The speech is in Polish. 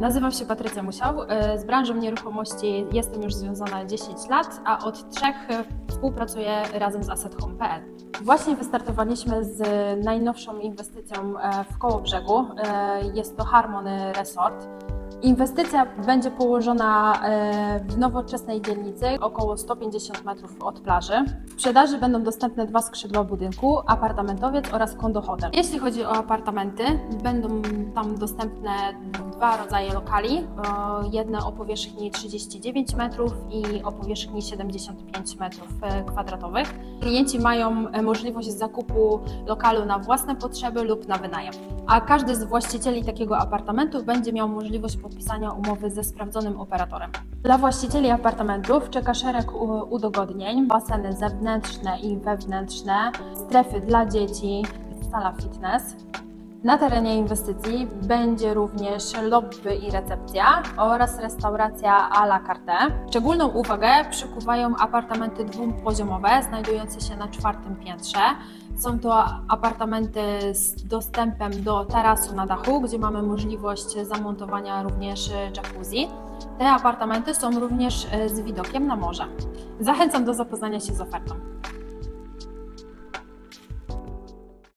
Nazywam się Patrycja Musiał. E, Z branżą nieruchomości jestem już związana 10 lat, a od trzech e, współpracuję razem z AssetHome.pl. Właśnie wystartowaliśmy z najnowszą inwestycją e, w Kołobrzegu. E, Jest to Harmony Resort. Inwestycja będzie położona e, w nowoczesnej dzielnicy, około 150 metrów od plaży. W sprzedaży będą dostępne dwa skrzydła budynku, apartamentowiec oraz kondohotel. Jeśli chodzi o apartamenty, będą tam dostępne dwa rodzaje lokali. Jedne o powierzchni 39 metrów i o powierzchni 75 metrów e, kwadratowych. Klienci mają e, możliwość zakupu lokalu na własne potrzeby lub na wynajem a każdy z właścicieli takiego apartamentu będzie miał możliwość podpisania umowy ze sprawdzonym operatorem. Dla właścicieli apartamentów czeka szereg udogodnień, baseny zewnętrzne i wewnętrzne, strefy dla dzieci, sala fitness. Na terenie inwestycji będzie również lobby i recepcja oraz restauracja à la carte. Szczególną uwagę przykuwają apartamenty dwupoziomowe znajdujące się na czwartym piętrze. Są to apartamenty z dostępem do tarasu na dachu, gdzie mamy możliwość zamontowania również jacuzzi. Te apartamenty są również z widokiem na morze. Zachęcam do zapoznania się z ofertą.